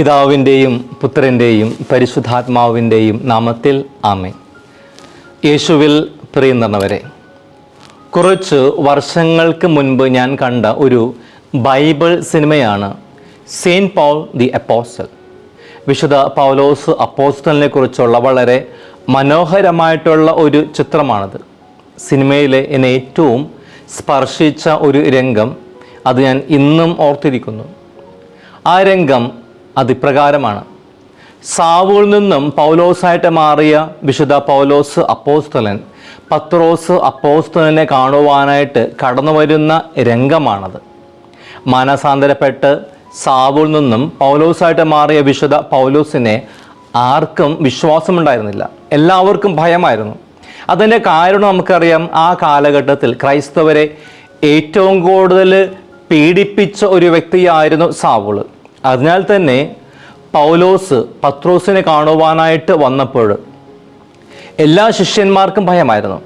പിതാവിന്റെയും പുത്രന്റെയും പരിശുദ്ധാത്മാവിന്റെയും നാമത്തിൽ ആമേ യേശുവിൽ പ്രിയുന്നവരെ കുറച്ച് വർഷങ്ങൾക്ക് മുൻപ് ഞാൻ കണ്ട ഒരു ബൈബിൾ സിനിമയാണ് സെയിന്റ് പൗൾ ദി അപ്പോസ്റ്റൽ. വിശുദ്ധ പൗലോസ് അപ്പോസ്റ്റലിനെ കുറിച്ചുള്ള വളരെ മനോഹരമായിട്ടുള്ള ഒരു ചിത്രമാണത്. സിനിമയിലെ എന്നെ ഏറ്റവും സ്പർശിച്ച ഒരു രംഗം അത് ഞാൻ ഇന്നും ഓർത്തിരിക്കുന്നു. ആ രംഗം അതിപ്രകാരമാണ്. സാവൂൾ നിന്നും പൗലോസായിട്ട് മാറിയ വിശുദ്ധ പൗലോസ് അപ്പോസ്തലൻ പത്രോസ് അപ്പോസ്തലനെ കാണുവാനായിട്ട് കടന്നു വരുന്ന രംഗമാണത്. മാനസാന്തരപ്പെട്ട് സാവൂൾ നിന്നും പൗലോസായിട്ട് മാറിയ വിശുദ്ധ പൗലോസിനെ ആർക്കും വിശ്വാസമുണ്ടായിരുന്നില്ല. എല്ലാവർക്കും ഭയമായിരുന്നു. അതിന്റെ കാരണം നമുക്കറിയാം ആ കാലഘട്ടത്തിൽ ക്രൈസ്തവരെ ഏറ്റവും കൂടുതൽ പീഡിപ്പിച്ച ഒരു വ്യക്തിയായിരുന്നു സാവൂൾ. അതിനാൽ തന്നെ പൗലോസ് പത്രോസിനെ കാണുവാനായിട്ട് വന്നപ്പോൾ എല്ലാ ശിഷ്യന്മാർക്കും ഭയമായിരുന്നു.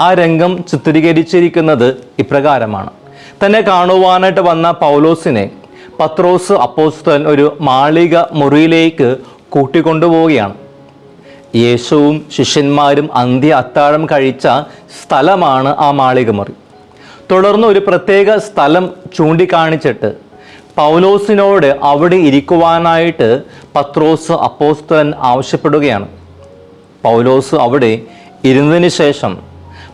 ആ രംഗം ചിത്രീകരിച്ചിരിക്കുന്നത് ഇപ്രകാരമാണ്. തന്നെ കാണുവാനായിട്ട് വന്ന പൗലോസിനെ പത്രോസ് അപ്പോസ്തലൻ ഒരു മാളിക മുറിയിലേക്ക് കൂട്ടിക്കൊണ്ടുപോവുകയാണ്. യേശുവും ശിഷ്യന്മാരും അന്ത്യ അത്താഴം കഴിച്ച സ്ഥലമാണ് ആ മാളിക മുറി. തുടർന്ന് ഒരു പ്രത്യേക സ്ഥലം ചൂണ്ടിക്കാണിച്ചിട്ട് പൗലോസിനോട് അവിടെ ഇരിക്കുവാനായിട്ട് പത്രോസ് അപ്പോസ്തലൻ ആവശ്യപ്പെടുകയാണ്. പൗലോസ് അവിടെ ഇരുന്നതിന് ശേഷം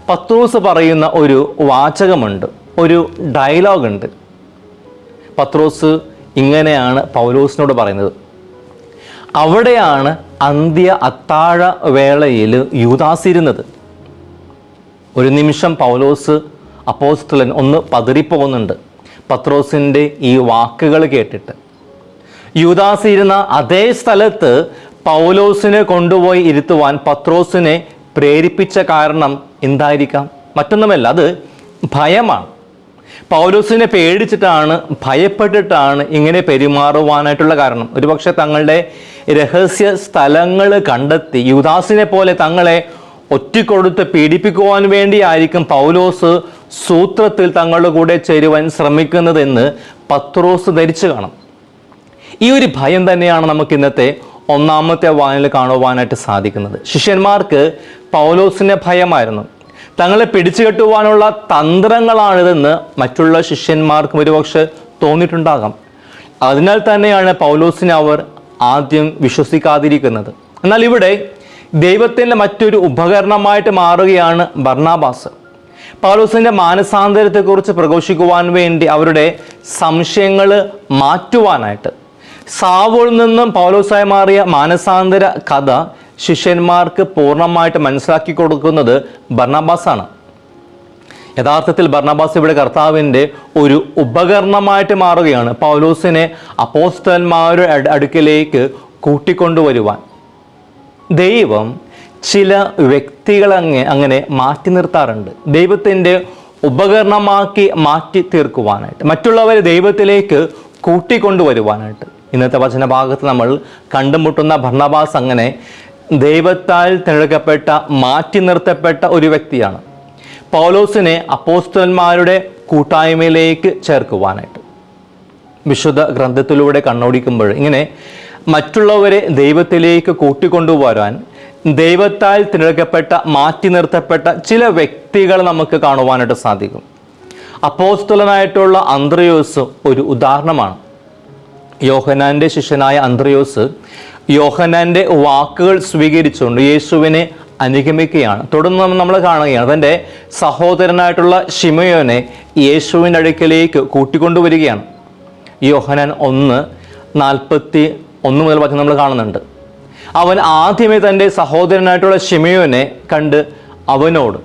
പത്രോസ് പറയുന്ന ഒരു വാചകമുണ്ട് ഒരു ഡയലോഗുണ്ട്. പത്രോസ് ഇങ്ങനെയാണ് പൗലോസിനോട് പറയുന്നത്. അവിടെയാണ് അന്ത്യ അത്താഴ വേളയിൽ യൂദാസിരുന്നത് ഒരു നിമിഷം പൗലോസ് അപ്പോസ്തലൻ ഒന്ന് പതറിപ്പോകുന്നുണ്ട്. പത്രോസിന്റെ ഈ വാക്കുകൾ കേട്ടിട്ട്. യൂദാസ് ഇരുന്ന അതേ സ്ഥലത്ത് പൗലോസിനെ കൊണ്ടുപോയി ഇരുത്തുവാൻ പത്രോസിനെ പ്രേരിപ്പിച്ച കാരണം എന്തായിരിക്കാം? മറ്റൊന്നുമല്ല അത് ഭയമാണ്. പൗലോസിനെ പേടിച്ചിട്ടാണ് ഭയപ്പെട്ടിട്ടാണ് ഇങ്ങനെ പെരുമാറുവാനായിട്ടുള്ള കാരണം. ഒരുപക്ഷെ തങ്ങളുടെ രഹസ്യ സ്ഥലങ്ങൾ കണ്ടെത്തി യുദാസിനെ പോലെ തങ്ങളെ ഒറ്റിക്കൊടുത്ത് പീഡിപ്പിക്കുവാൻ വേണ്ടിയായിരിക്കും പൗലോസ് സൂത്രത്തിൽ തങ്ങളുടെ കൂടെ ചേരുവാൻ ശ്രമിക്കുന്നതെന്ന് പത്രോസ് ധരിച്ചു കാണും. ഈ ഒരു ഭയം തന്നെയാണ് നമുക്ക് ഇന്നത്തെ ഒന്നാമത്തെ വായനയിൽ കാണുവാനായിട്ട് സാധിക്കുന്നത്. ശിഷ്യന്മാർക്ക് പൗലോസിന്റെ ഭയമായിരുന്നു. തങ്ങളെ പിടിച്ചുകെട്ടുവാനുള്ള തന്ത്രങ്ങളാണിതെന്ന് മറ്റുള്ള ശിഷ്യന്മാർക്കും ഒരുപക്ഷെ തോന്നിയിട്ടുണ്ടാകാം. അതിനാൽ തന്നെയാണ് പൗലോസിനെ അവർ ആദ്യം വിശ്വസിക്കാതിരിക്കുന്നത്. എന്നാൽ ഇവിടെ ദൈവത്തിന്റെ മറ്റൊരു ഉപകരണമായിട്ട് മാറുകയാണ് ബർണാബാസ്. പൗലോസിന്റെ മാനസാന്തരത്തെക്കുറിച്ച് പ്രഘോഷിക്കുവാൻ വേണ്ടി അവരുടെ സംശയങ്ങൾ മാറ്റുവാനായിട്ട് സാവോൾ നിന്നും പൗലോസായി മാറിയ മാനസാന്തര കഥ ശിഷ്യന്മാർക്ക് പൂർണമായിട്ട് മനസ്സിലാക്കി കൊടുക്കുന്നത് ബർണബാസാണ്. യഥാർത്ഥത്തിൽ ബർണബാസ് ഇവിടെ കർത്താവിന്റെ ഒരു ഉപകരണമായിട്ട് മാറുകയാണ്. പൗലോസിനെ അപ്പോസ്തന്മാരുടെ അട്- അടുക്കിലേക്ക് കൂട്ടിക്കൊണ്ടുവരുവാൻ. ദൈവം ചില വ്യക്തികളങ്ങെ അങ്ങനെ മാറ്റി നിർത്താറുണ്ട്. ദൈവത്തിന്റെ ഉപകരണമാക്കി മാറ്റി തീർക്കുവാനായിട്ട്. മറ്റുള്ളവരെ ദൈവത്തിലേക്ക് കൂട്ടിക്കൊണ്ടുവരുവാനായിട്ട്. ഇന്നത്തെ വചനഭാഗത്ത് നമ്മൾ കണ്ടുമുട്ടുന്ന ഭർണബാസ് അങ്ങനെ ദൈവത്താൽ തിരഞ്ഞെടുക്കപ്പെട്ട മാറ്റി നിർത്തപ്പെട്ട ഒരു വ്യക്തിയാണ്. പൗലോസിനെ അപ്പോസ്തലന്മാരുടെ കൂട്ടായ്മയിലേക്ക് ചേർക്കുവാനായിട്ട്. വിശുദ്ധ ഗ്രന്ഥത്തിലൂടെ കണ്ണോടിക്കുമ്പോൾ ഇങ്ങനെ മറ്റുള്ളവരെ ദൈവത്തിലേക്ക് കൂട്ടിക്കൊണ്ടുവരാൻ ദൈവത്താൽ തിരഞ്ഞെടുക്കപ്പെട്ട മാറ്റി നിർത്തപ്പെട്ട ചില വ്യക്തികൾ നമുക്ക് കാണുവാനായിട്ട് സാധിക്കും. അപ്പോസ്തുലനായിട്ടുള്ള അന്ത്രയോസ് ഒരു ഉദാഹരണമാണ്. യോഹനാന്റെ ശിഷ്യനായ അന്ത്രയോസ് യോഹനാന്റെ വാക്കുകൾ സ്വീകരിച്ചുകൊണ്ട് യേശുവിനെ അനുഗമിക്കുകയാണ്. തുടർന്ന് നമ്മൾ കാണുകയാണ്. തന്റെ സഹോദരനായിട്ടുള്ള ഷിമയോനെ യേശുവിന്റെ അടുക്കലേക്ക് കൂട്ടിക്കൊണ്ടുവരികയാണ്. യോഹനാൻ ഒന്ന് നാൽപ്പത്തി ഒന്ന് മുതൽ വചനം നമ്മൾ കാണുന്നുണ്ട്. അവൻ ആദ്യമേ തന്റെ സഹോദരനായിട്ടുള്ള ഷിമയോനെ കണ്ട് അവനോട്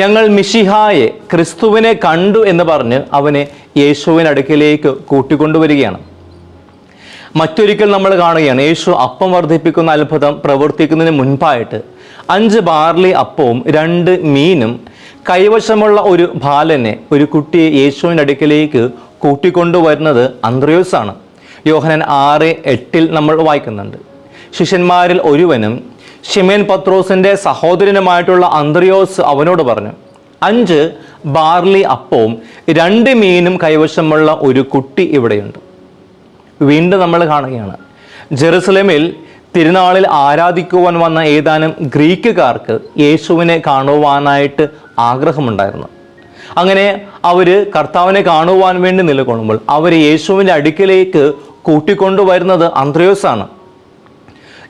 ഞങ്ങൾ മിഷിഹായെ ക്രിസ്തുവിനെ കണ്ടു എന്ന് പറഞ്ഞ് അവനെ യേശുവിനടുക്കിലേക്ക് കൂട്ടിക്കൊണ്ടുവരികയാണ്. മറ്റൊരിക്കൽ നമ്മൾ കാണുകയാണ് യേശു അപ്പം വർദ്ധിപ്പിക്കുന്ന അത്ഭുതം പ്രവർത്തിക്കുന്നതിന് മുൻപായിട്ട് അഞ്ച് ബാർലി അപ്പവും രണ്ട് മീനും കൈവശമുള്ള ഒരു ബാലനെ ഒരു കുട്ടിയെ യേശുവിന്റെ അടുക്കിലേക്ക് കൂട്ടിക്കൊണ്ടുവരുന്നത് അന്ത്രയോസാണ്. യോഹനൻ ആറ് എട്ടിൽ നമ്മൾ വായിക്കുന്നുണ്ട് ശിഷ്യന്മാരിൽ ഒരുവനും ഷിമേൻ പത്രോസിന്റെ സഹോദരനുമായിട്ടുള്ള അന്ത്രയോസ് അവനോട് പറഞ്ഞു അഞ്ച് ബാർലി അപ്പവും രണ്ട് മീനും കൈവശമുള്ള ഒരു കുട്ടി ഇവിടെയുണ്ട്. വീണ്ടും നമ്മൾ കാണുകയാണ് ജെറുസലേമിൽ തിരുനാളിൽ ആരാധിക്കുവാൻ വന്ന ഏതാനും ഗ്രീക്കുകാർക്ക് യേശുവിനെ കാണുവാനായിട്ട് ആഗ്രഹമുണ്ടായിരുന്നു. അങ്ങനെ അവർ കർത്താവിനെ കാണുവാൻ വേണ്ടി നിലകൊള്ളുമ്പോൾ അവർ യേശുവിന്റെ അടുക്കിലേക്ക് കൂട്ടിക്കൊണ്ടുവരുന്നത് അന്ത്രയോസാണ്.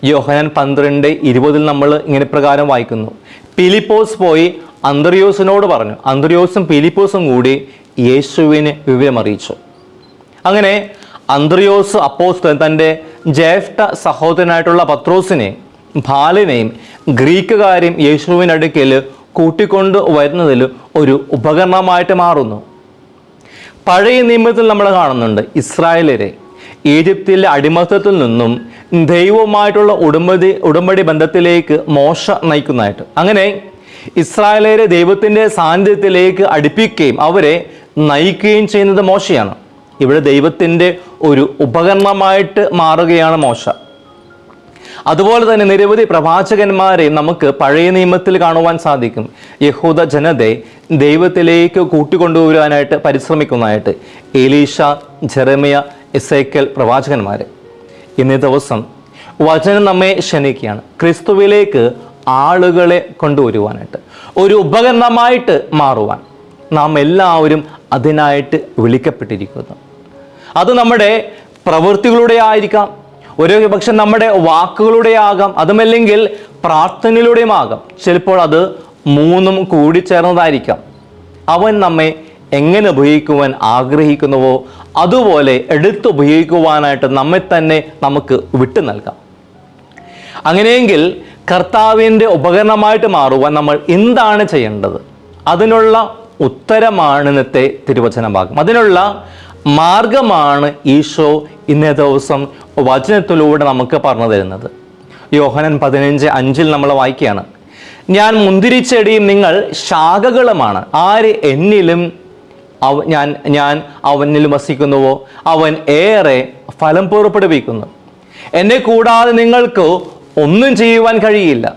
യോഹനാൻ പന്ത്രണ്ട് ഇരുപതിൽ നമ്മൾ ഇങ്ങനെ പ്രകാരം വായിക്കുന്നു. പിലിപ്പോസ് പോയി അന്തര്യോസിനോട് പറഞ്ഞു. അന്തര്യോസും പിലിപ്പോസും കൂടി യേശുവിനെ വിവരമറിയിച്ചു. അങ്ങനെ അന്ത്രയോസ് അപ്പോസ്തലൻ തന്റെ ജ്യേഷ്ഠ സഹോദരനായിട്ടുള്ള പത്രോസിനെ ബാലിനെയും ഗ്രീക്കുകാരെയും യേശുവിനടുക്കൽ കൂട്ടിക്കൊണ്ട് വരുന്നതിൽ ഒരു ഉപകരണമായിട്ട് മാറുന്നു. പഴയ നിയമത്തിൽ നമ്മൾ കാണുന്നുണ്ട് ഇസ്രായേലരെ ഈജിപ്തിലെ അടിമത്തത്തിൽ നിന്നും ദൈവവുമായിട്ടുള്ള ഉടമ്പടി ഉടമ്പടി ബന്ധത്തിലേക്ക് മോശ നയിക്കുന്നതായിട്ട്. അങ്ങനെ ഇസ്രായേലരെ ദൈവത്തിന്റെ സാന്നിധ്യത്തിലേക്ക് അടുപ്പിക്കുകയും അവരെ നയിക്കുകയും ചെയ്യുന്നത് മോശയാണ്. ഇവിടെ ദൈവത്തിന്റെ ഒരു ഉപകരണമായിട്ട് മാറുകയാണ് മോശ. അതുപോലെ തന്നെ നിരവധി പ്രവാചകന്മാരെ നമുക്ക് പഴയ നിയമത്തിൽ കാണുവാൻ സാധിക്കും. യഹൂദ ജനതയെ ദൈവത്തിലേക്ക് കൂട്ടിക്കൊണ്ടുവരാനായിട്ട് പരിശ്രമിക്കുന്നതായിട്ട്. എലീഷ ജെറമിയ എസേക്കൽ പ്രവാചകന്മാർ ഇന്നേ ദിവസം വചനം നമ്മെ ക്ഷണിക്കുകയാണ്. ക്രിസ്തുവിലേക്ക് ആളുകളെ കൊണ്ടുവരുവാനായിട്ട് ഒരു ഉപകരണമായിട്ട് മാറുവാൻ നാം എല്ലാവരും അതിനായിട്ട് വിളിക്കപ്പെട്ടിരിക്കുന്നു. അത് നമ്മുടെ പ്രവൃത്തികളുടെ ആയിരിക്കാം ഒരു പക്ഷെ നമ്മുടെ വാക്കുകളുടെ ആകാം അതുമല്ലെങ്കിൽ പ്രാർത്ഥനയിലൂടെയും ആകാം. ചിലപ്പോൾ അത് മൂന്നും കൂടി ചേർന്നതായിരിക്കാം. അവൻ നമ്മെ എങ്ങനെ ഉപയോഗിക്കുവാൻ ആഗ്രഹിക്കുന്നുവോ അതുപോലെ എടുത്തുപയോഗിക്കുവാനായിട്ട് നമ്മെ തന്നെ നമുക്ക് വിട്ടു നൽകാം. അങ്ങനെയെങ്കിൽ കർത്താവിന്റെ ഉപകരണമായിട്ട് മാറുവാൻ നമ്മൾ എന്താണ് ചെയ്യേണ്ടത്? അതിനുള്ള ഉത്തരമാണ് ഇന്നത്തെ തിരുവചന ഭാഗം അതിനുള്ള മാർഗമാണ് ഈശോ ഇന്നേ ദിവസം വചനത്തിലൂടെ നമുക്ക് പറഞ്ഞു തരുന്നത്. യോഹനൻ പതിനഞ്ച് അഞ്ചിൽ നമ്മൾ വായിക്കുകയാണ്. ഞാൻ മുന്തിരിച്ചെടിയും നിങ്ങൾ ശാഖകളുമാണ്. ആര് എന്നിലും അവ ഞാൻ ഞാൻ അവനിൽ വസിക്കുന്നുവോ? അവൻ ഏറെ ഫലം പുറപ്പെടുവിക്കുന്നു. എന്നെ കൂടാതെ നിങ്ങൾക്ക് ഒന്നും ചെയ്യുവാൻ കഴിയില്ല.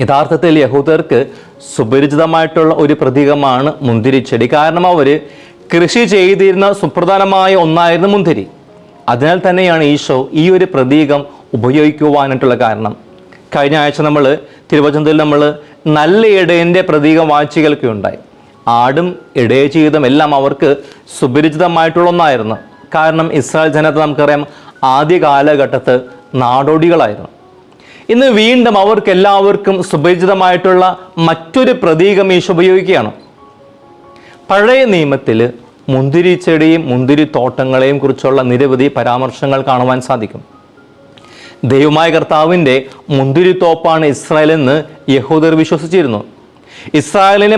യഥാർത്ഥത്തിൽ യഹൂദർക്ക് സുപരിചിതമായിട്ടുള്ള ഒരു പ്രതീകമാണ് മുന്തിരിച്ചെടി കാരണം അവർ കൃഷി ചെയ്തിരുന്ന സുപ്രധാനമായ ഒന്നായിരുന്നു മുന്തിരി. അതിനാൽ തന്നെയാണ് ഈശോ ഈ ഒരു പ്രതീകം ഉപയോഗിക്കുവാനായിട്ടുള്ള കാരണം. കഴിഞ്ഞ ആഴ്ച നമ്മൾ തിരുവചനത്തിൽ നമ്മൾ നല്ല ഇടയന്റെ പ്രതീകം വായിച്ചു ആടും ഇടയ ജീവിതം എല്ലാം അവർക്ക് സുപരിചിതമായിട്ടുള്ള ഒന്നായിരുന്നു. കാരണം ഇസ്രായേൽ ജനത നമുക്കറിയാം ആദ്യ കാലഘട്ടത്ത് നാടോടികളായിരുന്നു. ഇന്ന് വീണ്ടും അവർക്ക് എല്ലാവർക്കും സുപരിചിതമായിട്ടുള്ള മറ്റൊരു പ്രതീകം ഈശോ ഉപയോഗിക്കുകയാണ്. പഴയ നിയമത്തിൽ മുന്തിരിച്ചെടിയും മുന്തിരിത്തോട്ടങ്ങളെയും കുറിച്ചുള്ള നിരവധി പരാമർശങ്ങൾ കാണുവാൻ സാധിക്കും. ദൈവമായ കർത്താവിന്റെ മുന്തിരിത്തോപ്പാണ് ഇസ്രായേൽ എന്ന് യഹൂദർ വിശ്വസിച്ചിരുന്നു. ഇസ്രായേലിനെ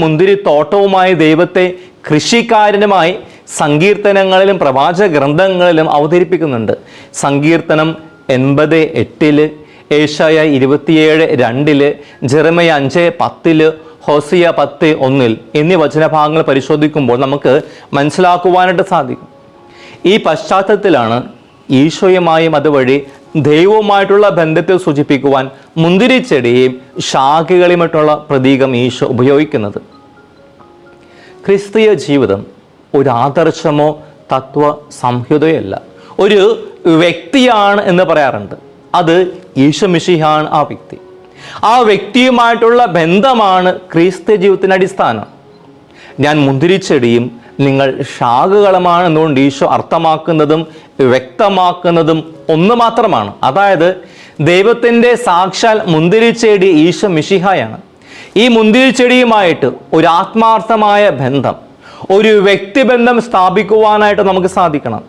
മുന്തിരി തോട്ടവുമായ ദൈവത്തെ കൃഷിക്കാരനുമായി സങ്കീർത്തനങ്ങളിലും പ്രവാചക ഗ്രന്ഥങ്ങളിലും അവതരിപ്പിക്കുന്നുണ്ട്. സങ്കീർത്തനം എൺപത് എട്ടിൽ ഏഷ്യ ഇരുപത്തിയേഴ് രണ്ടിൽ ജെറമയ അഞ്ച് പത്തിൽ ഹോസിയ പത്ത് ഒന്നിൽ എന്നീ വചനഭാഗങ്ങൾ പരിശോധിക്കുമ്പോൾ നമുക്ക് മനസ്സിലാക്കുവാനായിട്ട് സാധിക്കും. ഈ പശ്ചാത്തലത്തിലാണ് ഈശോയുമായും അതുവഴി ദൈവവുമായിട്ടുള്ള ബന്ധത്തെ സൂചിപ്പിക്കുവാൻ മുന്തിരിച്ചെടിയും ശാഖകളുമായിട്ടുള്ള പ്രതീകം ഈശോ ഉപയോഗിക്കുന്നത്. ക്രിസ്തീയ ജീവിതം ഒരു ആദർശമോ തത്വ സംഹിതയല്ല. ഒരു വ്യക്തിയാണ് എന്ന് പറയാറുണ്ട്. അത് ഈശോ മിശിഹാണ് ആ വ്യക്തി. ആ വ്യക്തിയുമായിട്ടുള്ള ബന്ധമാണ് ക്രിസ്ത്യ ജീവിതത്തിന്റെ അടിസ്ഥാനം. ഞാൻ മുന്തിരിച്ചെടിയും നിങ്ങൾ ശാഖകളുമാണ് എന്നുകൊണ്ട് ഈശോ അർത്ഥമാക്കുന്നതും വ്യക്തമാക്കുന്നതും ഒന്ന് മാത്രമാണ്. അതായത് ദൈവത്തിന്റെ സാക്ഷാൽ മുന്തിരിച്ചെടി ഈശോ മിഷിഹായാണ് ഈ മുന്തിരിച്ചെടിയുമായിട്ട് ഒരു ആത്മാർത്ഥമായ ബന്ധം ഒരു വ്യക്തിബന്ധം സ്ഥാപിക്കുവാനായിട്ട് നമുക്ക് സാധിക്കണം.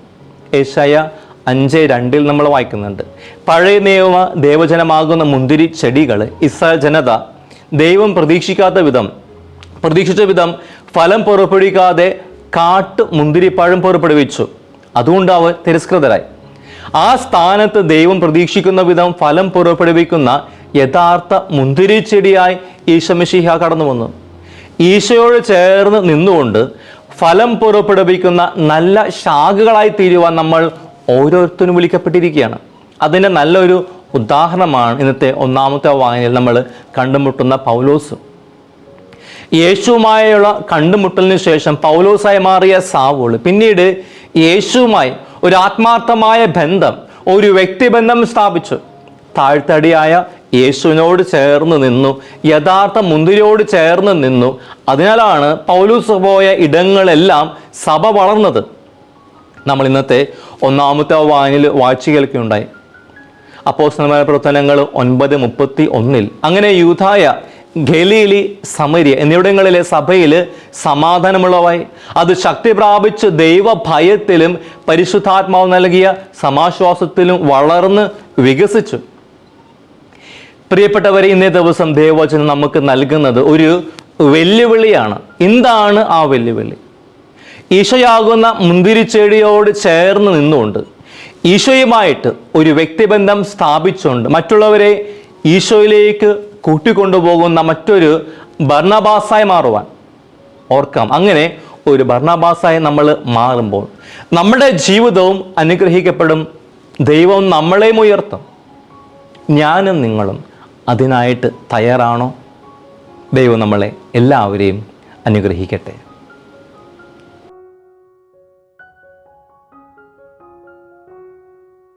ഏഷ്യ അഞ്ച് രണ്ടിൽ നമ്മൾ വായിക്കുന്നുണ്ട്. പഴയ നിയമ ദേവജനമാകുന്ന മുന്തിരി ചെടികൾ ഇസ്രായേൽ ജനത ദൈവം പ്രതീക്ഷിക്കാത്ത വിധം പ്രതീക്ഷിച്ച വിധം ഫലം പുറപ്പെടുവിക്കാതെ കാട്ട് മുന്തിരിപ്പഴം പുറപ്പെടുവിച്ചു. അതുകൊണ്ട് അവർ തിരസ്കൃതരായി. ആ സ്ഥാനത്ത് ദൈവം പ്രതീക്ഷിക്കുന്ന വിധം ഫലം പുറപ്പെടുവിക്കുന്ന യഥാർത്ഥ മുന്തിരിച്ചെടിയായി ഈശമിഷിഹ കടന്നു വന്നു. ഈശോയോട് ചേർന്ന് നിന്നുകൊണ്ട് ഫലം പുറപ്പെടുവിക്കുന്ന നല്ല ശാഖകളായി തീരുവാൻ നമ്മൾ ഓരോരുത്തരും വിളിക്കപ്പെട്ടിരിക്കുകയാണ്. അതിന്റെ നല്ലൊരു ഉദാഹരണമാണ് ഇന്നത്തെ ഒന്നാമത്തെ വായനയിൽ നമ്മൾ കണ്ടുമുട്ടുന്ന പൗലോസ്. യേശുവുമായുള്ള കണ്ടുമുട്ടലിന് ശേഷം പൗലോസായി മാറിയ സാവോൾ പിന്നീട് യേശുവുമായി ഒരു ആത്മാർത്ഥമായ ബന്ധം ഒരു വ്യക്തിബന്ധം സ്ഥാപിച്ചു. താഴ്ത്തടിയായ യേശുവിനോട് ചേർന്ന് നിന്നു യഥാർത്ഥ മുന്തിരിയോട് ചേർന്ന് നിന്നു. അതിനാലാണ് പൗലൂസ് പോയ ഇടങ്ങളെല്ലാം സഭ വളർന്നത്. നമ്മൾ ഇന്നത്തെ ഒന്നാമത്തെ വായനയിൽ വാഴ്ച കേൾക്കുകയുണ്ടായി. അപ്പോസ്തലന്മാരുടെ പ്രവർത്തനങ്ങൾ ഒൻപത് മുപ്പത്തി ഒന്നിൽ അങ്ങനെ യൂഥായ ഗലീലി സമരി എന്നിവിടങ്ങളിലെ സഭയിൽ സമാധാനമുള്ളവായി അത് ശക്തി പ്രാപിച്ച് ദൈവഭയത്തിലും പരിശുദ്ധാത്മാവ് നൽകിയ സമാശ്വാസത്തിലും വളർന്ന് വികസിച്ചു. പ്രിയപ്പെട്ടവരെ ഇന്നേ ദിവസം ദൈവവചനം നമുക്ക് നൽകുന്നത് ഒരു വെല്ലുവിളിയാണ്. എന്താണ് ആ വെല്ലുവിളി? ഈശോയാകുന്ന മുന്തിരിച്ചെടിയോട് ചേർന്ന് നിന്നുകൊണ്ട് ഈശോയുമായിട്ട് ഒരു വ്യക്തിബന്ധം സ്ഥാപിച്ചുകൊണ്ട് മറ്റുള്ളവരെ ഈശോയിലേക്ക് കൂട്ടിക്കൊണ്ടുപോകുന്ന മറ്റൊരു ഭർണബാസായി മാറുവാൻ. ഓർക്കാം. അങ്ങനെ ഒരു ഭർണബാസായി നമ്മൾ മാറുമ്പോൾ നമ്മുടെ ജീവിതവും അനുഗ്രഹിക്കപ്പെടും. ദൈവം നമ്മളെയും ഉയർത്തും. ഞാനും നിങ്ങളും അതിനായിട്ട് തയ്യാറാണോ? ദൈവം നമ്മളെ എല്ലാവരെയും അനുഗ്രഹിക്കട്ടെ.